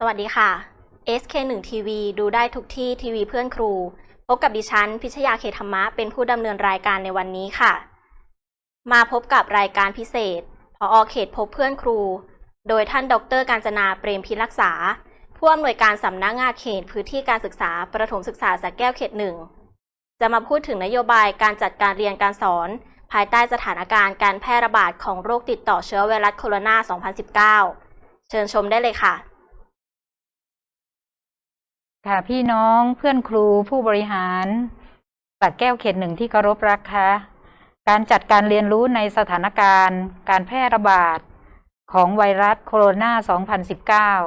สวัสดีค่ะ SK1 TV ดูได้ทุกที่ทีวีเพื่อนครู พบกับดิฉัน พิชยาเขตธรรมะ เป็นผู้ดำเนินรายการในวันนี้ค่ะ มาพบกับรายการพิเศษ พออเขตพบเพื่อนครู โดยท่านดรการจนาเปรมพิรักษา ผู้อำนวยการสำนักงานเขตพื้นที่การศึกษา ประถมศึกษาสระแก้วเขตหนึ่ง จะมาพูดถึงนโยบายการจัดการเรียนการสอน ภายใต้สถานการณ์การแพร่ระบาดของโรคติดต่อเชื้อไวรัสโคโรนา 2019 เชิญชมได้เลยค่ะ ค่ะพี่น้องเพื่อนครูผู้บริหารสักแก้วเขตหนึ่งที่เคารพรักค่ะการจัดการเรียนรู้ในสถานการณ์ การแพร่ระบาดของไวรัสโคโรนา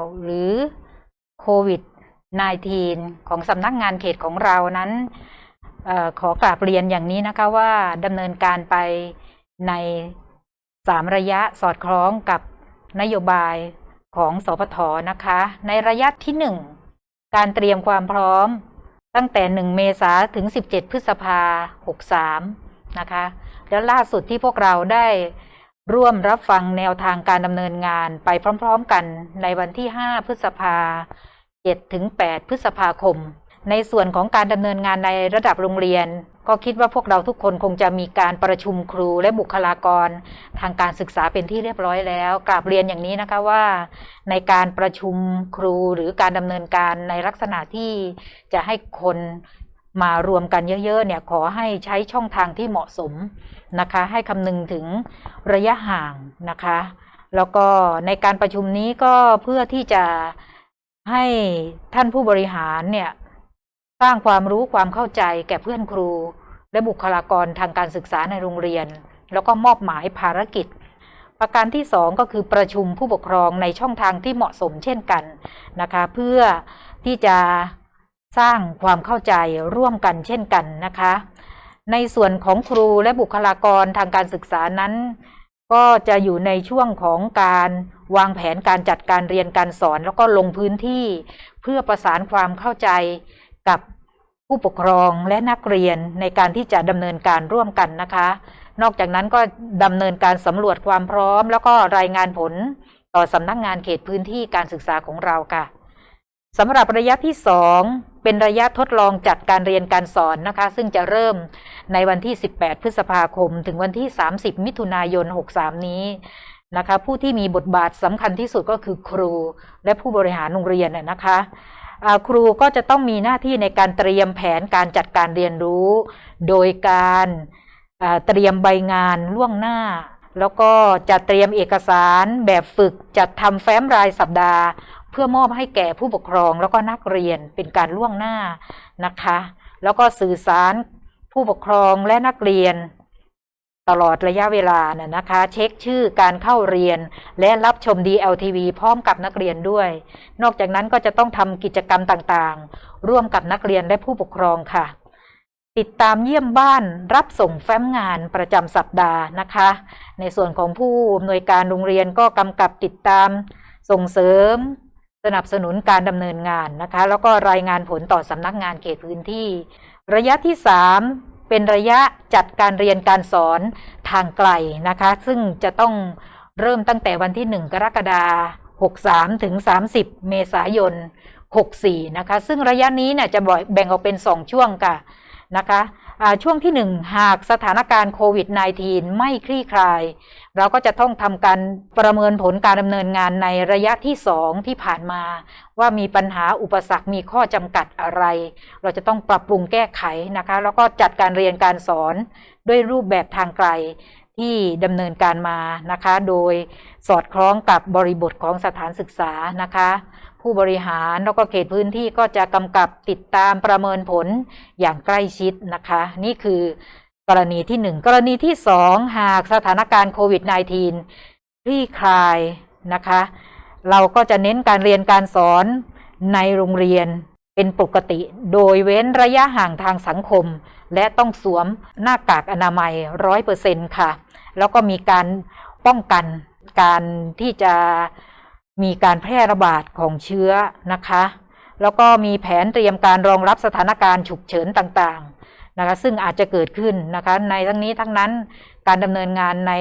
2019 หรือโควิด -19 ของสำนักงานเขตของเรานั้นออขอกราบเรียนอย่างนี้นะคะว่าดำเนินการไปในสามระยะสอดคล้องกับนโยบายของสพทนะคะ ในระยะที่หนึ่ง การเตรียมความพร้อม ตั้งแต่ 1 เมษาถึง 17 พฤษภา63 นะคะ แล้วล่าสุดที่พวกเราได้ร่วมรับฟังแนวทางการดำเนินงานไปพร้อม ๆ กันในวันที่ 5 พฤษภา7ถึง 8 พฤษภาคม ในส่วนของการดำเนินงานในระดับโรงเรียน ก็คิดว่าพวกเราทุกคนคงจะมีการประชุมครูและบุคลากร ทางการศึกษาเป็นที่เรียบร้อยแล้วกราบเรียนอย่างนี้นะคะว่า ในการประชุมครูหรือการดำเนินการในลักษณะที่จะให้คนมารวมกันเยอะๆเนี่ยขอให้ใช้ช่องทางที่เหมาะสมนะคะ ให้คำนึงถึงระยะห่างนะคะ แล้วก็ในการประชุมนี้ก็เพื่อที่จะให้ท่านผู้บริหารเนี่ย สร้างความรู้ความเข้าใจแก่เพื่อนครู และบุคลากรทางการศึกษาในโรงเรียน แล้วก็มอบหมายภารกิจ ประการที่สองก็คือประชุมผู้ปกครองในช่องทางที่เหมาะสมเช่นกันนะคะ เพื่อที่จะสร้างความเข้าใจร่วมกันเช่นกันนะคะ ในส่วนของครูและบุคลากรทางการศึกษานั้น ก็จะอยู่ในช่วงของการวางแผนการจัดการเรียนการสอน แล้วก็ลงพื้นที่เพื่อประสานความเข้าใจ กับผู้ปกครองและนักเรียนในการที่จะดำเนินการร่วมกันนะคะ นอกจากนั้นก็ดำเนินการสำรวจความพร้อม แล้วก็รายงานผลต่อสำนักงานเขตพื้นที่การศึกษาของเราค่ะสำหรับระยะที่สองเป็นระยะทดลองจัดการเรียนการสอนนะคะ ซึ่งจะเริ่มในวันที่ 18 พฤษภาคม ถึงวันที่ 30 มิถุนายน 63 นี้นะคะ ผู้ที่มีบทบาทสำคัญที่สุดก็คือครูและผู้บริหารโรงเรียนนะคะ ครูก็จะต้องมีหน้าที่ในการเตรียมแผนการจัดการเรียนรู้ โดยการเตรียมใบงานล่วงหน้า แล้วก็จะเตรียมเอกสารแบบฝึกจัดทำแฟ้มรายสัปดาห์ เพื่อมอบให้แก่ผู้ปกครองแล้วก็นักเรียนเป็นการล่วงหน้านะคะ แล้วก็สื่อสารผู้ปกครองและนักเรียน ตลอดระยะเวลาน่ะนะคะ เช็คชื่อการเข้าเรียน และรับชม DLTV พร้อมกับนักเรียนด้วย นอกจากนั้นก็จะต้องทำกิจกรรมต่างๆ ร่วมกับนักเรียนและผู้ปกครองค่ะ ติดตามเยี่ยมบ้านรับส่งแฟ้มงานประจำสัปดาห์นะคะ ในส่วนของผู้อำนวยการโรงเรียนก็กำกับติดตามส่งเสริมสนับสนุนการดำเนินงานนะคะ แล้วก็รายงานผลต่อสำนักงานเขตพื้นที่ ระยะที่ 3 เป็นระยะจัดการเรียนการสอนทางไกลนะคะ ซึ่งจะต้องเริ่มตั้งแต่วันที่ 1 กรกฎาคม63 ถึง 30 เมษายน 64 นะคะ ซึ่งระยะนี้เนี่ยจะแบ่งออกเป็น 2 ช่วงค่ะนะคะช่วงที่ 1 หากสถานการณ์โควิด -19 ไม่คลี่คลาย เราก็จะต้องทำการประเมินผลการดำเนินงานในระยะที่ 2 ที่ผ่านมา ว่ามีปัญหาอุปสรรคมีข้อจำกัดอะไร เราจะต้องปรับปรุงแก้ไขนะคะ แล้วก็จัดการเรียนการสอนด้วยรูปแบบทางไกลที่ดำเนินการมานะคะ โดยสอดคล้องกับบริบทของสถานศึกษานะคะ ผู้บริหารแล้วก็เขตพื้นที่ก็จะกำกับติดตามประเมินผลอย่างใกล้ชิดนะคะ นี่คือ กรณีที่หนึ่งกรณีที่สองหากสถานการณ์โควิด -19 คลี่คลายนะคะ เราก็จะเน้นการเรียนการสอนในโรงเรียนเป็นปกติ โดยเว้นระยะห่างทางสังคม และต้องสวมหน้ากากอนามัยร้อยเปอร์เซ็นค่ะ แล้วก็มีการป้องกันการที่จะมีการแพร่ระบาดของเชื้อนะคะ แล้วก็มีแผนเตรียมการรองรับสถานการณ์ฉุกเฉินต่างๆ นะคะซึ่งอาจจะเกิดขึ้นนะคะในทั้งนี้ทั้งนั้นการดำเนินงานใน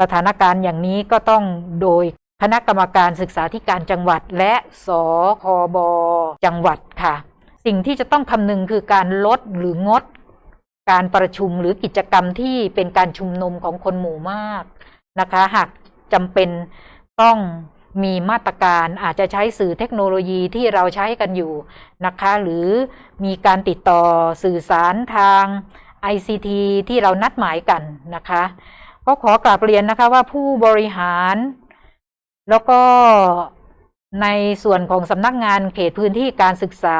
สถานการณ์อย่างนี้ก็ต้องโดยคณะกรรมการศึกษาธิการจังหวัด และสคบจังหวัดค่ะ สิ่งที่จะต้องคำนึงคือการลดหรืองด การประชุมหรือกิจกรรมที่เป็นการชุมนุมของคนหมู่มากนะคะ หากจำเป็นต้อง มีมาตรการอาจจะใช้สื่อเทคโนโลยีที่เราใช้กันอยู่นะคะ หรือมีการติดต่อสื่อสารทาง ICT ที่เรานัดหมายกันนะคะ ก็ขอกราบเรียนนะคะว่าผู้บริหาร แล้วก็ในส่วนของสำนักงานเขตพื้นที่การศึกษา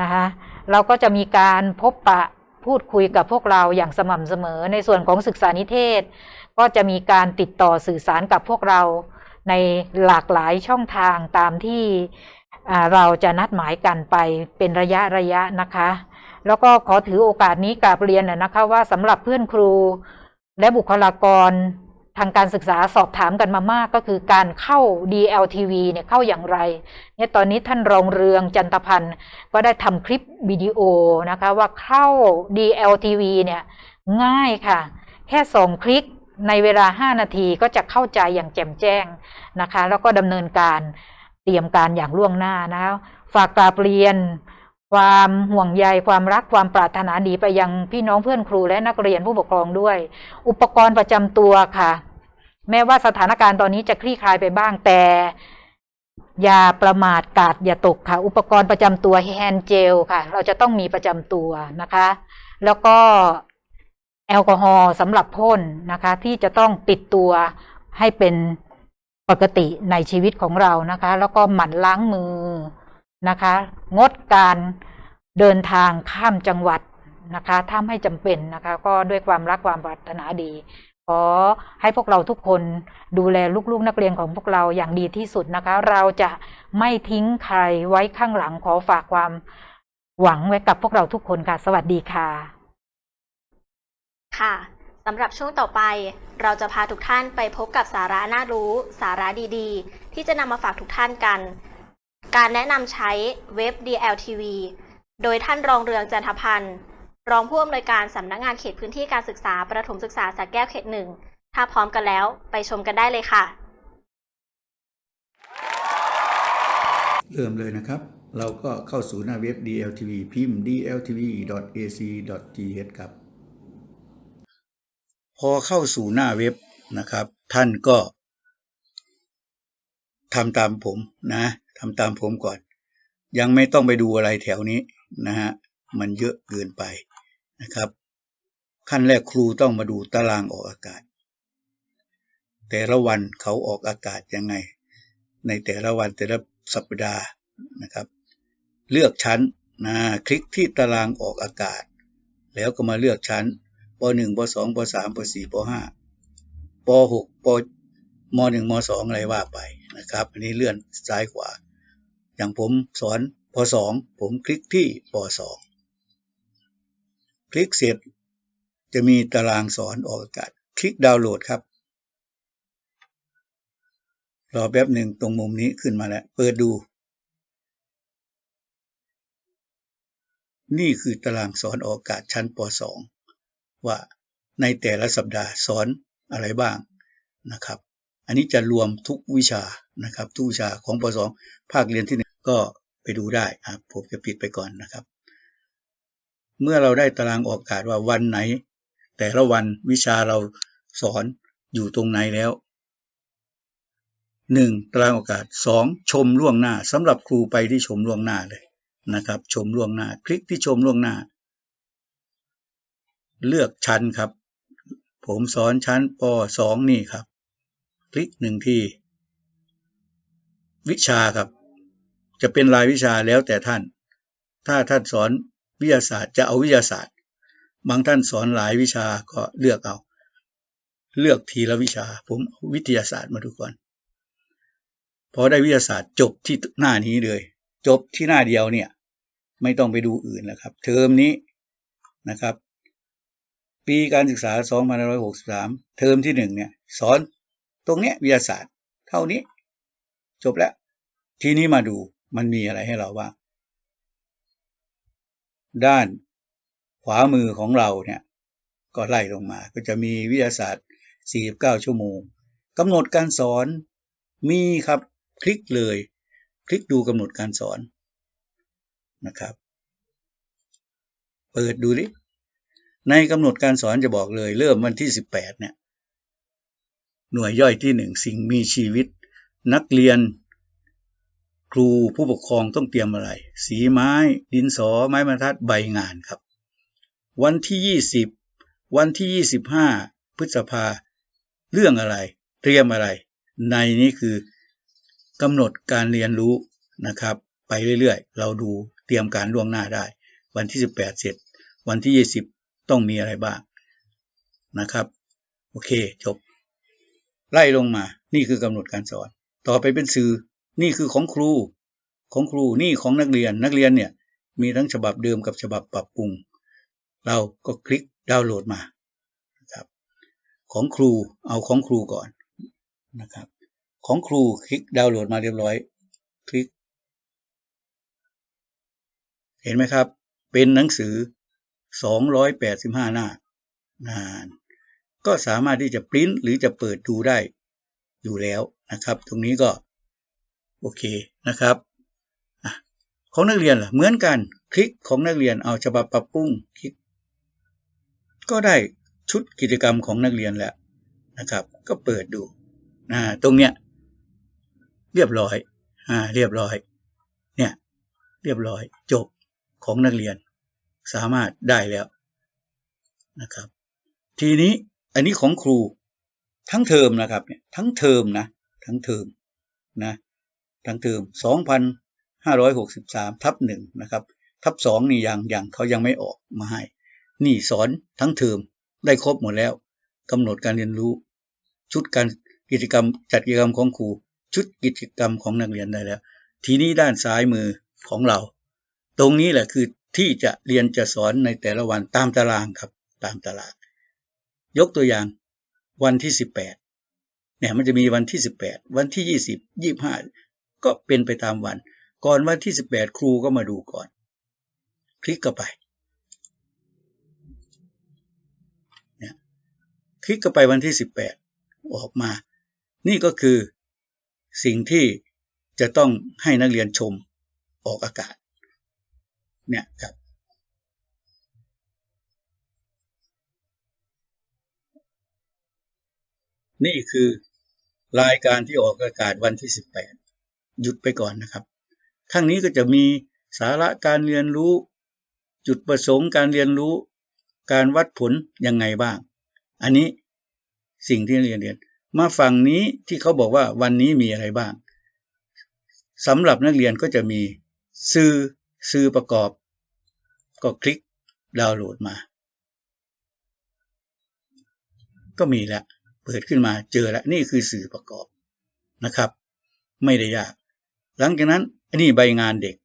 นะคะเราก็จะมีการพบปะพูดคุยกับพวกเราอย่างสม่ำเสมอ ในส่วนของศึกษานิเทศ ก็จะมีการติดต่อสื่อสารกับพวกเรา ในหลากหลายช่องทางตามที่เราจะนัดหมายกันไปเป็นระยะระยะนะคะ แล้วก็ขอถือโอกาสนี้กราบเรียนนะคะว่าสำหรับเพื่อนครูและบุคลากรทางการศึกษาสอบถามกันมามากก็คือการเข้า DLTV เนี่ยเข้าอย่างไรเนี่ยตอนนี้ท่านรองเรืองจันทพันธ์ก็ได้ทำคลิปวิดีโอนะคะว่าเข้า DLTV เนี่ยง่ายค่ะ แค่ส่งคลิก ในเวลา 5 นาทีก็จะเข้าใจอย่างแจ่มแจ้งนะคะ แล้วก็ดำเนินการเตรียมการอย่างล่วงหน้านะคะฝากกราบเรียน ความห่วงใยความรักความปรารถนาดีไปยังพี่น้องเพื่อนครูและนักเรียนผู้ปกครองด้วย อุปกรณ์ประจำตัวค่ะ แม้ว่าสถานการณ์ตอนนี้จะคลี่คลายไปบ้างแต่อย่าประมาทกาดอย่าตกค่ะ อุปกรณ์ประจำตัวแฮนด์เจลค่ะ เราจะต้องมีประจำตัวนะคะ แล้วก็ แอลกอฮอล์สำหรับพ่นนะคะ ที่จะต้องติดตัวให้เป็นปกติในชีวิตของเรานะคะ แล้วก็หมั่นล้างมือนะคะ งดการเดินทางข้ามจังหวัดนะคะถ้าไม่จำเป็นนะคะ ก็ด้วยความรักความปรารถนาดีขอให้พวกเราทุกคนดูแลลูกๆนักเรียนของพวกเราอย่างดีที่สุดนะคะ เราจะไม่ทิ้งใครไว้ข้างหลังขอฝากความหวังไว้กับพวกเราทุกคนค่ะ สวัสดีค่ะ ค่ะสำหรับช่วงต่อไป เราจะพาทุกท่านไปพบกับสาระน่ารู้ สาระดีๆ ที่จะนำมาฝากทุกท่านกัน การแนะนำใช้เว็บ DLTV โดยท่านรองเรืองจันทพันธ์ รองผู้อำนวยการสำนักงานเขตพื้นที่การศึกษาประถมศึกษาสระแก้วเขตหนึ่งถ้าพร้อมกันแล้วไปชมกันได้เลยค่ะ เริ่มเลยนะครับ เราก็เข้าสู่หน้าเว็บ DLTV พิมพ์ dltv.ac.th ครับ พอเข้าสู่หน้าเว็บนะครับ ท่านก็ทำตามผมนะทำตามผมก่อน ยังไม่ต้องไปดูอะไรแถวนี้นะฮะมันเยอะเกินไปนะครับ ขั้นแรกครูต้องมาดูตารางออกอากาศ แต่ละวันเขาออกอากาศยังไง ในแต่ละวันแต่ละสัปดาห์นะครับ เลือกชั้นนะคลิกที่ตารางออกอากาศ แล้วก็มาเลือกชั้น ป .1 ป .2 ป .3 ป .4 ป .5 ป .6 ปม .1 ม .2 อะไรว่าไปนะครับ อันนี้เลื่อนซ้ายขวา อย่างผมสอนป .2 ผมคลิกที่ป .2 คลิกเสร็จจะมีตารางสอนออกอากาศ คลิกดาวน์โหลดครับ รอแป๊บหนึ่งตรงมุมนี้ขึ้นมาแล้ว เปิดดู นี่คือตารางสอนออกอากาศชั้นป .2 ว่าในแต่ละสัปดาห์สอนอะไรบ้างนะครับ อันนี้จะรวมทุกวิชานะครับ ทุกวิชาของป .2 ภาคเรียนที่หนึ่งก็ไปดูได้ครับผมจะปิดไปก่อนนะครับ เมื่อเราได้ตารางออกอากาศว่าวันไหน แต่ละวันวิชาเราสอนอยู่ตรงไหนแล้วหนึ่งตารางโอกาสสองชมล่วงหน้าสำหรับครูไปที่ชมล่วงหน้าเลยนะครับ ชมล่วงหน้า คลิกที่ชมล่วงหน้า เลือกชั้นครับ ผมสอนชั้นปสองนี่ครับ คลิกหนึ่งทีวิชาครับ จะเป็นรายวิชาแล้วแต่ท่าน ถ้าท่านสอนวิทยาศาสตร์จะเอาวิทยาศาสตร์ บางท่านสอนหลายวิชาก็เลือกเอา เลือกทีละวิชา ผมวิทยาศาสตร์มาดูก่อนพอได้วิทยาศาสตร์จบที่หน้านี้เลย จบที่หน้าเดียวเนี่ย ไม่ต้องไปดูอื่นแล้วครับ เทอมนี้นะครับ ปีการศึกษา 2563 เทอมที่หนึ่งเนี่ย สอนตรงเนี้ยวิทยาศาสตร์ เท่านี้ จบแล้ว ทีนี้มาดูมันมีอะไรให้เราบ้างด้านขวามือของเราเนี่ย ก็ไล่ลงมา ก็จะมีวิทยาศาสตร์ 49 ชั่วโมงกำหนดการสอนมีครับ คลิกเลย คลิกดูกำหนดการสอนนะครับ เปิดดูดิ ในกำหนดการสอนจะบอกเลย เริ่มวันที่ 18 เนี่ย หน่วยย่อยที่หนึ่งสิ่งมีชีวิต นักเรียน ครูผู้ปกครองต้องเตรียมอะไร สีไม้ ดินสอ ไม้บรรทัดใบงานครับ วันที่ 20 วันที่ 25 พฤษภา เรื่องอะไร เตรียมอะไร ในนี้คือกำหนดการเรียนรู้นะครับ ไปเรื่อยๆ เราดูเตรียมการล่วงหน้าได้ วันที่ 18 เสร็จ วันที่ 20 ต้องมีอะไรบ้างนะครับ โอเคจบ ไล่ลงมา นี่คือกำหนดการสอน ต่อไปเป็นสื่อ นี่คือของครู ของครูนี่ของนักเรียนนักเรียนเนี่ย มีทั้งฉบับเดิมกับฉบับปรับปรุง เราก็คลิกดาวน์โหลดมาครับของครูเอาของครูก่อนนะครับ ของครูคลิกดาวน์โหลดมาเรียบร้อย คลิก เห็นไหมครับ เป็นหนังสือ 285หน้านานก็สามารถที่จะปริ้นหรือจะเปิดดูได้อยู่แล้วนะครับ ตรงนี้ก็โอเคนะครับอของนักเรียนล่ะเหมือนกันคลิกของนักเรียนเอาฉบับปรับปรุงคลิก ก็ได้ชุดกิจกรรมของนักเรียนแล้วนะครับ ก็เปิดดูนะตรงเนี้ยเรียบร้อยอ่าเรียบร้อย เนี่ย เรียบร้อยจบของนักเรียน สามารถได้แล้วนะครับ ทีนี้อันนี้ของครูทั้งเทอมนะครับเนี่ยทั้งเทอมนะทั้งเทอมนะทั้งเทอม2,563ทับหนึ่งนะครับ ทับสองนี่ยังยังเขายังไม่ออกมาให้ นี่สอนทั้งเทอมได้ครบหมดแล้วกำหนดการเรียนรู้ ชุดการกิจกรรมจัดกิจกรรมของครูชุดกิจกรรมของนักเรียนได้แล้ว ทีนี้ด้านซ้ายมือของเรา ตรงนี้แหละคือ ที่จะเรียนจะสอนในแต่ละวันตามตารางครับ ตามตาราง ยกตัวอย่างวันที่สิบแปดเนี่ยมันจะมีวันที่สิบแปดวันที่ยี่สิบยี่ห้าก็เป็นไปตามวัน ก่อนวันที่สิบแปดครูก็มาดูก่อน คลิกเข้าไปเนี่ยคลิกเข้าไปวันที่สิบแปดออกมา นี่ก็คือสิ่งที่จะต้องให้นักเรียนชมออกอากาศ เนี่ยครับ นี่คือรายการที่ออกอากาศวันที่ 18 หยุดไปก่อนนะครับ ข้างนี้ก็จะมีสาระการเรียนรู้ จุดประสงค์การเรียนรู้ การวัดผลยังไงบ้าง อันนี้สิ่งที่เรียนเรียน มาฝั่งนี้ที่เขาบอกว่าวันนี้มีอะไรบ้างสำหรับนักเรียนก็จะมีสื่อ สื่อประกอบ ก็คลิกดาวน์โหลดมา ก็มีแล้วเปิดขึ้นมาเจอแล้วนี่คือสื่อประกอบนะครับ ไม่ได้ยาก หลังจากนั้นอันนี้ใบงานเด็ก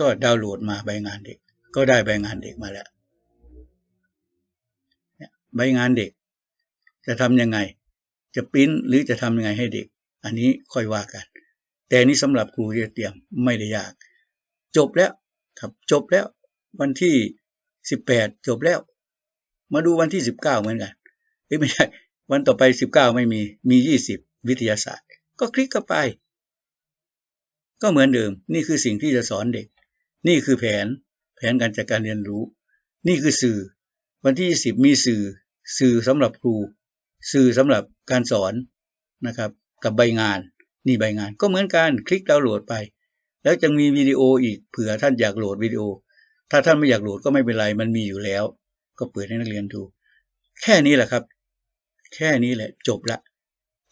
ก็ดาวน์โหลดมาใบงานเด็ก ก็ได้ใบงานเด็กมาแล้วใบงานเด็ก จะทำยังไง จะปริ้นหรือจะทำยังไงให้เด็ก อันนี้ค่อยว่ากัน แต่นี่สำหรับครูที่เตรียมไม่ได้ยาก จบแล้วครับจบแล้ว วันที่สิบแปดจบแล้ว มาดูวันที่สิบเก้าเหมือนกันเอ้ยไม่ใช่วันต่อไปสิบเก้าไม่มีมียี่สิบวิทยาศาสตร์ ก็คลิกเข้าไป ก็เหมือนเดิม นี่คือสิ่งที่จะสอนเด็ก นี่คือแผนแผนการจัดการเรียนรู้ นี่คือสื่อ วันที่ยี่สิบมีสื่อ สื่อสำหรับครู สื่อสำหรับการสอนนะครับ กับใบงาน นี่ใบงานก็เหมือนกันคลิกดาวน์โหลดไป แล้วจะมีวิดีโออีกเผื่อท่านอยากโหลดวิดีโอ ถ้าท่านไม่อยากโหลดก็ไม่เป็นไรมันมีอยู่แล้ว ก็เปิดให้นักเรียนดู แค่นี้แหละครับ แค่นี้แหละจบละ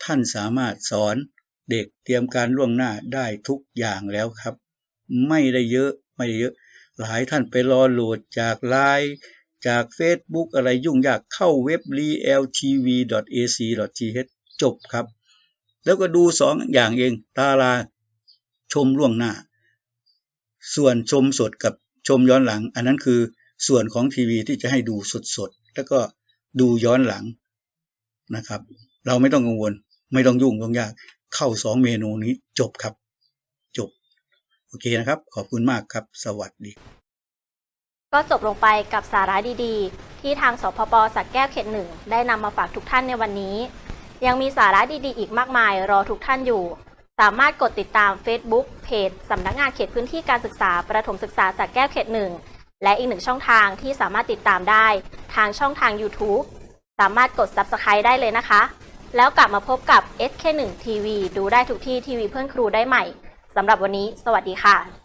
ท่านสามารถสอนเด็กเตรียมการล่วงหน้าได้ทุกอย่างแล้วครับ ไม่ได้เยอะไม่ได้เยอะ หลายท่านไปรอโหลดจากไลน์จาก Facebook อะไรยุ่งยากเข้าเว็บ reltv.ac.th จบครับ แล้วก็ดูสองอย่างเองตาราชมล่วงหน้า ส่วนชมสดกับชมย้อนหลัง อันนั้นคือส่วนของทีวีที่จะให้ดูสดๆแล้วก็ดูย้อนหลังนะครับ เราไม่ต้องกังวล ไม่ต้องยุ่งต้องยาก เข้าสองเมนูนี้จบครับ จบ โอเคนะครับ ขอบคุณมากครับ สวัสดี ก็จบลงไปกับสาระดีๆ ที่ทางสพปสักแก้วเขตหนึ่งได้นำมาฝากทุกท่านในวันนี้ ยังมีสาระดีๆ อีกมากมายรอทุกท่านอยู่ สามารถกดติดตาม Facebook เพจสำนักงานเขตพื้นที่การศึกษา ประถมศึกษาสักแก้วเขตหนึ่งและอีกหนึ่งช่องทางที่สามารถติดตามได้ ทางช่องทาง YouTube สามารถกด Subscribe ได้เลยนะคะ แล้วกลับมาพบกับ SK1 TV ดูได้ทุกที่ทีวีเพื่อนครูได้ใหม่สำหรับวันนี้ สวัสดีค่ะ